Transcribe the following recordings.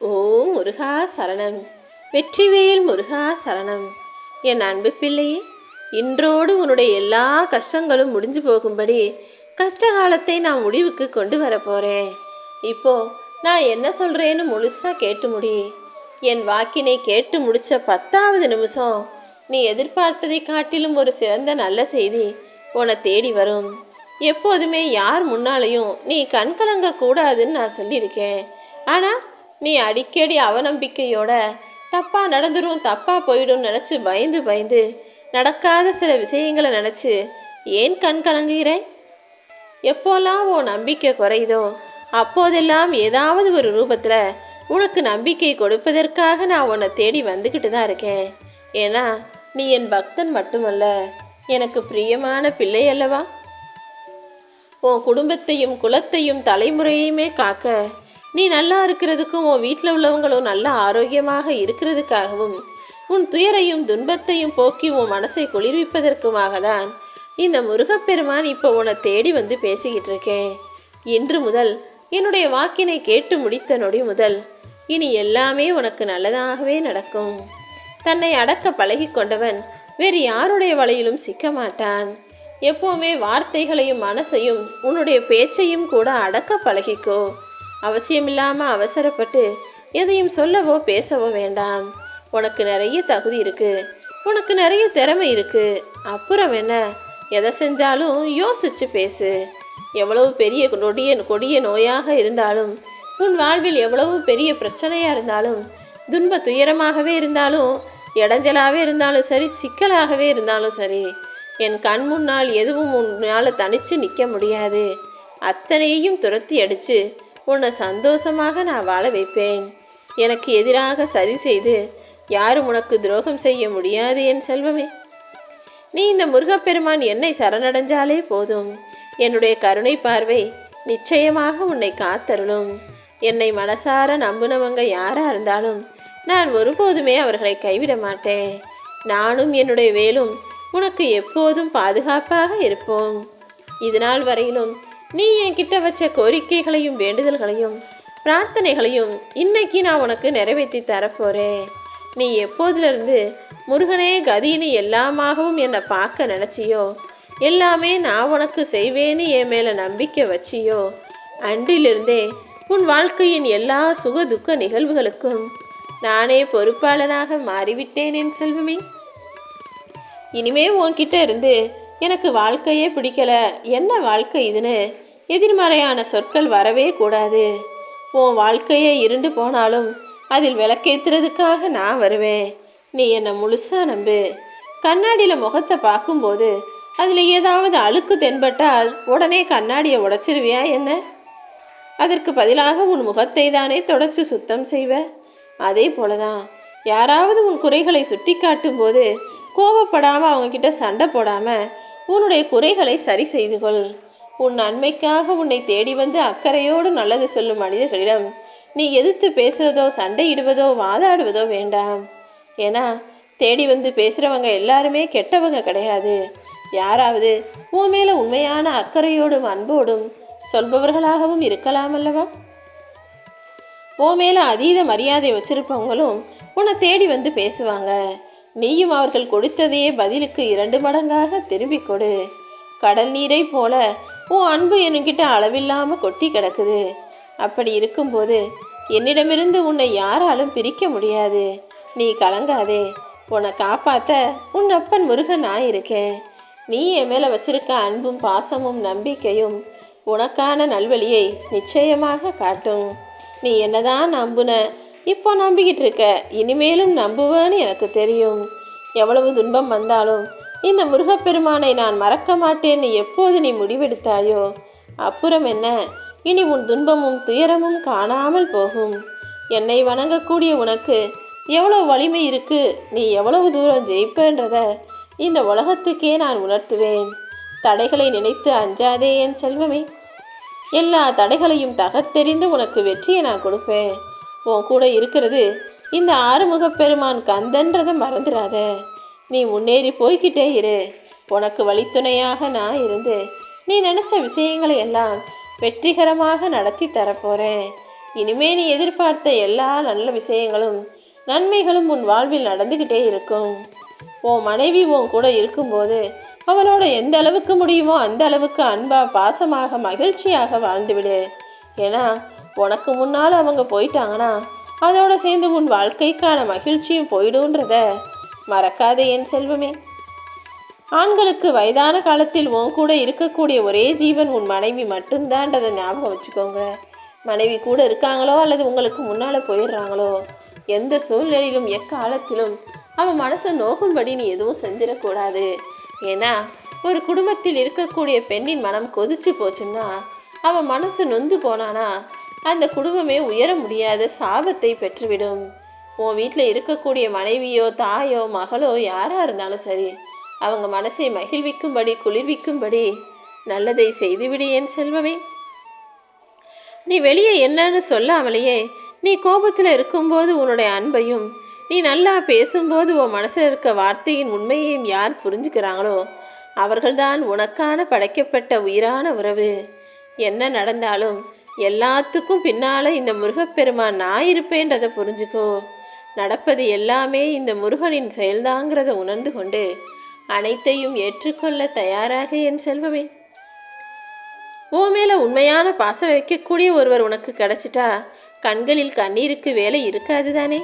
ஓ முருகா சரணம். வெற்றிவேல் முருகா சரணம். என் அன்பு பிள்ளையே இன்றோடு உன்னுடைய எல்லா கஷ்டங்களும் முடிஞ்சு போகும்படி கஷ்டகாலத்தை நான் முடிவுக்கு கொண்டு வர போகிறேன் இப்போ நான் என்ன சொல்கிறேன்னு முழுசாக கேட்டு முடி. என் வாக்கினை கேட்டு முடித்த பத்தாவது நிமிஷம் நீ எதிர்பார்த்ததை காட்டிலும் ஒரு சிறந்த நல்ல செய்தி உன்னை தேடி வரும். எப்போதுமே யார் முன்னாலையும் நீ கண்கலங்க கூடாதுன்னு நான் சொல்லியிருக்கேன். ஆனால் நீ அடிக்கடி அவநம்பிக்கையோட தப்பாக நடந்துடும் தப்பாக போயிடும் நினச்சி பயந்து பயந்து நடக்காத சில விஷயங்களை நினச்சி ஏன் கண் கலங்குகிறாய் எப்போல்லாம் உன் நம்பிக்கை குறையுதோ அப்போதெல்லாம் ஏதாவது ஒரு ரூபத்தில் உனக்கு நம்பிக்கை கொடுப்பதற்காக நான் உன்னை தேடி வந்துக்கிட்டு தான் இருக்கேன். ஏன்னா நீ என் பக்தன் மட்டுமல்ல எனக்கு பிரியமான பிள்ளை அல்லவா? உன் குடும்பத்தையும் குலத்தையும் தலைமுறையுமே காக்க நீ நல்லா இருக்கிறதுக்கும் உன் வீட்டில் உள்ளவங்களும் நல்ல ஆரோக்கியமாக இருக்கிறதுக்காகவும் உன் துயரையும் துன்பத்தையும் போக்கி உன் மனசை குளிர்விப்பதற்குமாக தான் இந்த முருகப்பெருமான் இப்போ உன்னை தேடி வந்து பேசிக்கிட்டு இருக்கேன் இன்று முதல் என்னுடைய வாக்கினை கேட்டு முடித்த நொடி முதல் இனி எல்லாமே உனக்கு நல்லதாகவே நடக்கும். தன்னை அடக்க பழகி கொண்டவன் வேறு யாருடைய வலையிலும் சிக்க மாட்டான் எப்போவுமே வார்த்தைகளையும் மனசையும் உன்னுடைய பேச்சையும் கூட அடக்க பழகிக்கோ. அவசியமில்லாமல் அவசரப்பட்டு எதையும் சொல்லவோ பேசவோ வேண்டாம். உனக்கு நிறைய தகுதி இருக்கு. உனக்கு நிறைய திறமை இருக்கு. அப்புறம் என்ன? எதை செஞ்சாலும் யோசிச்சு பேசு. எவ்வளவு பெரிய நொடிய கொடிய நோயாக இருந்தாலும் உன் வாழ்வில் எவ்வளவு பெரிய பிரச்சனையாக இருந்தாலும் துன்ப துயரமாகவே இருந்தாலும் இடைஞ்சலாகவே இருந்தாலும் சரி சிக்கலாகவே இருந்தாலும் சரி என் கண் முன்னால் எதுவும் உன்னால் தனித்து நிற்க முடியாது. அத்தனையையும் துரத்தி அடித்து உன்னை சந்தோஷமாக நான் வாழ வைப்பேன். எனக்கு எதிராக சரி செய்து யாரும் உனக்கு துரோகம் செய்ய முடியாது என் செல்வமே. நீ இந்த முருகப்பெருமான் என்னை சரணடைஞ்சாலே போதும். என்னுடைய கருணை பார்வை நிச்சயமாக உன்னை காத்தருளும். என்னை மனசார நம்புனவங்க யாராக இருந்தாலும் நான் ஒருபோதுமே அவர்களை கைவிட மாட்டேன். நானும் என்னுடைய வேலும் உனக்கு எப்போதும் பாதுகாப்பாக இருப்போம். இதுநாள் வரையிலும் நீ என்கிட்ட வச்ச கோரிக்கைகளையும் வேண்டுதல்களையும் பிரார்த்தனைகளையும் இன்னைக்கு நான் உனக்கு நிறைவேற்றி தரப்போகிறேன் நீ எப்போதிலிருந்து முருகனே கதின்னு எல்லாமாகவும் என்னை பார்க்க நினச்சியோ எல்லாமே நான் உனக்கு செய்வேன்னு என் மேலே நம்பிக்கை வச்சியோ அன்றிலிருந்தே உன் வாழ்க்கையின் எல்லா சுக துக்க நிகழ்வுகளுக்கும் நானே பொறுப்பாளனாக மாறிவிட்டேன் என் செல்வமே. இனிமே உன்கிட்ட இருந்து எனக்கு வாழ்க்கையே பிடிக்கல. என்ன வாழ்க்கை இதுன்னு? எதிர்மறையான சொற்கள் வரவே கூடாது. உன் வாழ்க்கையே இருண்டு போனாலும் அதில் விளக்கேத்துறதுக்காக நான் வருவேன். நீ என்னை முழுசா நம்பு. கண்ணாடியில் முகத்தை பார்க்கும்போது அதில் ஏதாவது அழுக்கு தென்பட்டால் உடனே கண்ணாடியை உடைச்சிருவியா என்ன? அதற்கு பதிலாக உன் முகத்தை தானே தொடச்சி சுத்தம் செய்வ. அதே போலதான் யாராவது உன் குறைகளை சுட்டி காட்டும் போது கோபப்படாமல் அவங்கக்கிட்ட சண்டை போடாமல் உன்னுடைய குறைகளை சரி செய்து கொள். உன் நன்மைக்காக உன்னை தேடி வந்து அக்கறையோடு நல்லது சொல்லும் மனிதர்களிடம் நீ எதிர்த்து பேசுகிறதோ சண்டையிடுவதோ வாதாடுவதோ வேண்டாம். ஏன்னா தேடி வந்து பேசுகிறவங்க எல்லாருமே கெட்டவங்க கிடையாது. யாராவது உன் மேலே உண்மையான அக்கறையோடும் அன்போடும் சொல்பவர்களாகவும் இருக்கலாம் அல்லவா? உன் மேலே அதீத மரியாதை வச்சிருப்பவங்களும் உன்னை தேடி வந்து பேசுவாங்க. நீயும் அவர்கள் கொடுத்ததையே பதிலுக்கு இரண்டு மடங்காக திரும்பி கொடு கடல் நீரை போல உன் அன்பு என்கிட்ட அளவில்லாமல் கொட்டி கிடக்குது. அப்படி இருக்கும்போது என்னிடமிருந்து உன்னை யாராலும் பிரிக்க முடியாது. நீ கலங்காதே. உன்னை காப்பாத்த உன் அப்பன் முருகன் நான் இருக்கேன் நீ என் மேலே வச்சிருக்க அன்பும் பாசமும் நம்பிக்கையும் உனக்கான நல்வழியை நிச்சயமாக காட்டும். நீ என்னதான் நம்புன இப்போ நம்பிக்கிட்டு இருக்க. இனிமேலும் நம்புவேன்னு எனக்கு தெரியும். எவ்வளவு துன்பம் வந்தாலும் இந்த முருகப்பெருமானை நான் மறக்க மாட்டேன்னு எப்போது நீ முடிவெடுத்தாயோ? அப்புறம் என்ன? இனி உன் துன்பமும் துயரமும் காணாமல் போகும். என்னை வணங்கக்கூடிய உனக்கு எவ்வளவு வலிமை இருக்கு? நீ எவ்வளவு தூரம் ஜெயிப்பேன்றத இந்த உலகத்துக்கே நான் உணர்த்துவேன். தடைகளை நினைத்து அஞ்சாதே என் செல்வமே. எல்லா தடைகளையும் தகர்த்தெறிந்து உனக்கு வெற்றியை நான் கொடுப்பேன். உன் கூட இருக்கிறது இந்த ஆறுமுக பெருமான் கந்தன்றதை மறந்துடாத நீ முன்னேறி போய்கிட்டே இரு. உனக்கு வழித்துணையாக நான் இருந்து நீ நினச்ச விஷயங்களை எல்லாம் வெற்றிகரமாக நடத்தி தரப்போகிறேன் இனிமே நீ எதிர்பார்த்த எல்லா நல்ல விஷயங்களும் நன்மைகளும் உன் வாழ்வில் நடந்துக்கிட்டே இருக்கும். உன் மனைவி உன் கூட இருக்கும்போது அவளோட எந்த அளவுக்கு முடியுமோ அந்த அளவுக்கு அன்பா பாசமாக மகிழ்ச்சியாக வாழ்ந்துவிடு. ஏன்னா உனக்கு முன்னால் அவங்க போயிட்டாங்கன்னா அதோட சேர்ந்து உன் வாழ்க்கைக்கான மகிழ்ச்சியும் போயிடுன்றத மறக்காதே என் செல்வமே. ஆண்களுக்கு வயதான காலத்தில் உன் கூட இருக்கக்கூடிய ஒரே ஜீவன் உன் மனைவி மட்டும்தான்றதை ஞாபகம் வச்சுக்கோங்க. மனைவி கூட இருக்காங்களோ அல்லது உங்களுக்கு முன்னால் போயிடுறாங்களோ எந்த சூழ்நிலையிலும் எக்காலத்திலும் அவன் மனசை நோக்கும்படி நீ எதுவும் செஞ்சிடக்கூடாது. ஏன்னா ஒரு குடும்பத்தில் இருக்கக்கூடிய பெண்ணின் மனம் கொதிச்சு போச்சுன்னா அவன் மனசு நொந்து போனானா அந்த குடும்பமே உயர முடியாத சாபத்தை பெற்றுவிடும். உன் வீட்டில் இருக்கக்கூடிய மனைவியோ தாயோ மகளோ யாராக இருந்தாலும் சரி அவங்க மனசை மகிழ்விக்கும்படி குளிர்விக்கும்படி நல்லதை செய்துவிடு என் செல்வமே. நீ வெளியே என்னன்னு சொல்லாமலேயே நீ கோபத்தில் இருக்கும்போது உன்னுடைய அன்பையும் நீ நல்லா பேசும்போது உன் மனசில் இருக்க வார்த்தையின் உண்மையையும் யார் புரிஞ்சுக்கிறாங்களோ அவர்கள்தான் உனக்கான படைக்கப்பட்ட உயிரான உறவு. என்ன நடந்தாலும் எல்லாத்துக்கும் பின்னால் இந்த முருகப்பெருமான் நான் இருப்பேன்றதை புரிஞ்சுக்கோ. நடப்பது எல்லாமே இந்த முருகனின் செயல்தாங்கிறத உணர்ந்து கொண்டு அனைத்தையும் ஏற்றுக்கொள்ள தயாராக என் செல்வமே. ஓ மேலே உண்மையான பாசம் வைக்கக்கூடிய ஒருவர் உனக்கு கிடைச்சிட்டா கண்களில் கண்ணீருக்கு வேலை இருக்காது தானே?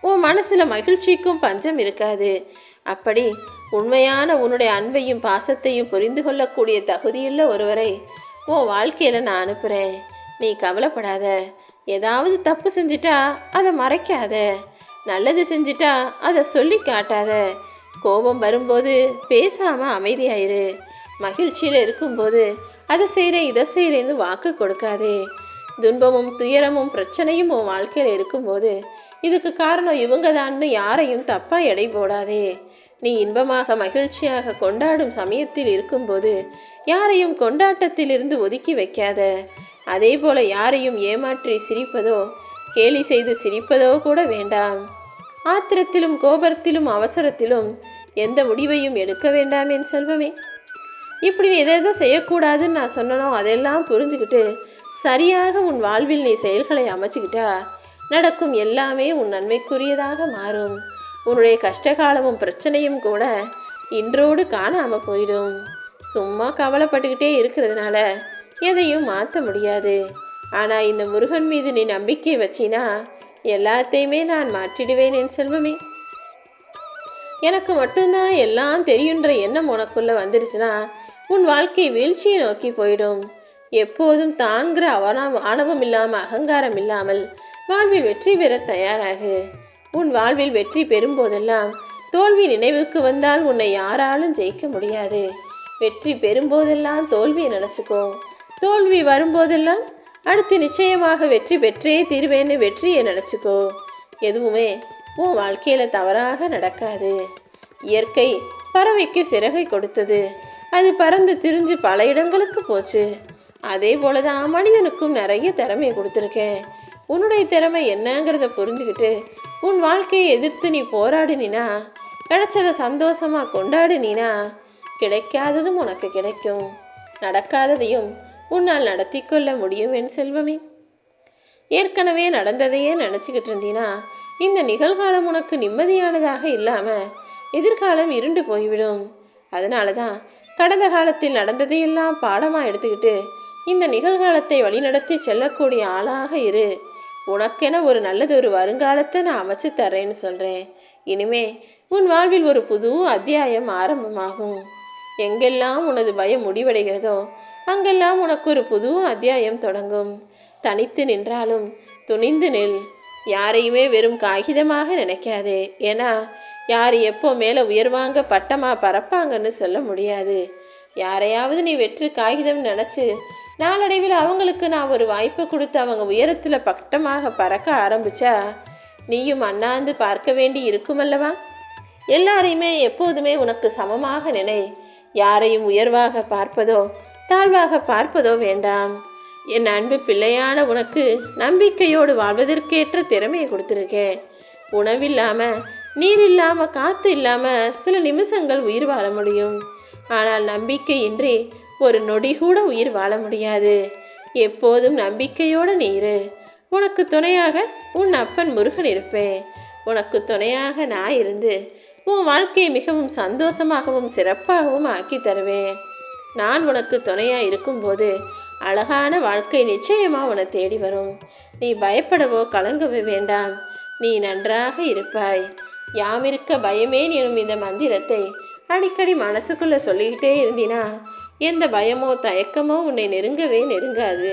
உன் மனசில் மகிழ்ச்சிக்கும் பஞ்சம் இருக்காது. அப்படி உண்மையான உன்னுடைய அன்பையும் பாசத்தையும் புரிந்து கொள்ளக்கூடிய தகுதியுள்ள ஒருவரை உன் வாழ்க்கையில் நான் அனுப்புகிறேன் நீ கவலைப்படாத. ஏதாவது தப்பு செஞ்சிட்டா அதை மறைக்காத. நல்லது செஞ்சிட்டா அதை சொல்லி காட்டாத. கோபம் வரும்போது பேசாமல் அமைதியாயிரு. மகிழ்ச்சியில் இருக்கும்போது அதை செய்கிறேன் இதை செய்கிறேன்னு வாக்கு கொடுக்காதே. துன்பமும் துயரமும் பிரச்சனையும் உன் வாழ்க்கையில் இருக்கும்போது இதுக்கு காரணம் இவங்க தான்னு யாரையும் தப்பாக எடை போடாதே. நீ இன்பமாக மகிழ்ச்சியாக கொண்டாடும் சமயத்தில் இருக்கும்போது யாரையும் கொண்டாட்டத்திலிருந்து ஒதுக்கி வைக்காத. அதே போல யாரையும் ஏமாற்றி சிரிப்பதோ கேலி செய்து சிரிப்பதோ கூட வேண்டாம். ஆத்திரத்திலும் கோபத்திலும் அவசரத்திலும் எந்த முடிவையும் எடுக்க வேண்டாம் என் செல்வமே. இப்படி நீ எதை எதை செய்யக்கூடாதுன்னு நான் சொன்னனோ அதெல்லாம் புரிஞ்சுக்கிட்டு சரியாக உன் வாழ்வில் நீ செயல்களை அமைச்சுக்கிட்டா நடக்கும் எல்லாமே உன் நன்மைக்குரியதாக மாறும். உன்னுடைய கஷ்டகாலமும் பிரச்சனையும் கூட இன்றோடு காணாமல் போயிடும். சும்மா கவலைப்பட்டுக்கிட்டே இருக்கிறதுனால எதையும் மாற்ற முடியாது. ஆனால் இந்த முருகன் மீது நீ நம்பிக்கை வச்சினா எல்லாத்தையுமே நான் மாற்றிடுவேன் என் செல்வமே. எனக்கு மட்டும்தான் எல்லாம் தெரியுன்ற எண்ணம் உனக்குள்ளே வந்துருச்சுன்னா உன் வாழ்க்கை வீழ்ச்சியை நோக்கி போயிடும். எப்போதும் தான்கிற அவனம் ஆணவம் இல்லாமல் அகங்காரம் இல்லாமல் வாழ்வில் வெற்றி பெற தயாராகு. உன் வாழ்வில் வெற்றி பெறும்போதெல்லாம் தோல்வி நினைவுக்கு வந்தால் உன்னை யாராலும் ஜெயிக்க முடியாது. வெற்றி பெறும்போதெல்லாம் தோல்வியை நினச்சிக்கோ. தோல்வி வரும்போதெல்லாம் அடுத்து நிச்சயமாக வெற்றி பெற்றே தீர்வேன்னு வெற்றியை நினச்சிக்கோ. எதுவுமே உன் வாழ்க்கையில் தவறாக நடக்காது. இயற்கை பறவைக்கு சிறகை கொடுத்தது. அது பறந்து திரிஞ்சு பல இடங்களுக்கு போச்சு. அதே போல தான் மனிதனுக்கும் நிறைய திறமையை கொடுத்துருக்கேன். உன்னுடைய திறமை என்னங்கிறத புரிஞ்சுக்கிட்டு உன் வாழ்க்கையை எதிர்த்து நீ போராடினா கிடைச்சதை சந்தோஷமாக கொண்டாடினா கிடைக்காததும் உனக்கு கிடைக்கும். நடக்காததையும் உன்னால் நடத்தி கொள்ள முடியும் என் செல்வமே. ஏற்கனவே நடந்ததையே நினச்சிக்கிட்டு இருந்தீனா இந்த நிகழ்காலம் உனக்கு நிம்மதியானதாக இல்லாமல் எதிர்காலம் இருண்டு போய்விடும். அதனால தான் கடந்த காலத்தில் நடந்ததையெல்லாம் பாடமாக எடுத்துக்கிட்டு இந்த நிகழ்காலத்தை வழிநடத்தி செல்லக்கூடிய ஆளாக இரு. உனக்கென ஒரு நல்லது ஒரு வருங்காலத்தை நான் அமைச்சு தர்றேன்னு சொல்கிறேன் இனிமே உன் வாழ்வில் ஒரு புது அத்தியாயம் ஆரம்பமாகும். எங்கெல்லாம் உனது பயம் முடிவடைகிறதோ அங்கெல்லாம் உனக்கு ஒரு புது அத்தியாயம் தொடங்கும். தனித்து நின்றாலும் துணிந்து நில். யாரையுமே வெறும் காகிதமாக நினைக்காதே. ஏன்னா யார் எப்போ மேலே உயர்வாங்க பட்டமா பறப்பாங்கன்னு சொல்ல முடியாது. யாரையாவது நீ வெற்று காகிதம் நினச்சி நாளடைவில் அவங்களுக்கு நான் ஒரு வாய்ப்பு கொடுத்து அவங்க உயரத்தில் பட்டமாக பறக்க ஆரம்பித்தா நீயும் அண்ணாந்து பார்க்க வேண்டி இருக்குமல்லவா? எல்லாரையுமே எப்போதுமே உனக்கு சமமாக நினை. யாரையும் உயர்வாக பார்ப்பதோ தாழ்வாக பார்ப்பதோ வேண்டாம். என் அன்பு பிள்ளையான உனக்கு நம்பிக்கையோடு வாழ்வதற்கேற்ற திறமையை கொடுத்துருக்கேன். உணவில்லாமல் நீர் இல்லாமல் காற்று இல்லாமல் சில நிமிஷங்கள் உயிர் வாழ முடியும். ஆனால் நம்பிக்கையின்றி ஒரு நொடி கூட உயிர் வாழ முடியாது. எப்போதும் நம்பிக்கையோடு நீரு உனக்கு துணையாக உன் அப்பன் முருகன் இருப்பேன். உனக்கு துணையாக நான் இருந்து உன் வாழ்க்கையை மிகவும் சந்தோஷமாகவும் சிறப்பாகவும் ஆக்கி தருவேன். நான் உனக்கு துணையாக இருக்கும்போது அழகான வாழ்க்கை நிச்சயமாக உன்னை தேடி வரும். நீ பயப்படவோ கலங்கவோ வேண்டாம். நீ நன்றாக இருப்பாய். யாமிருக்க பயமேன் எனும் இந்த மந்திரத்தை அடிக்கடி மனசுக்குள்ளே சொல்லிக்கிட்டே இருந்தினா எந்த பயமோ தயக்கமோ உன்னை நெருங்கவே நெருங்காது.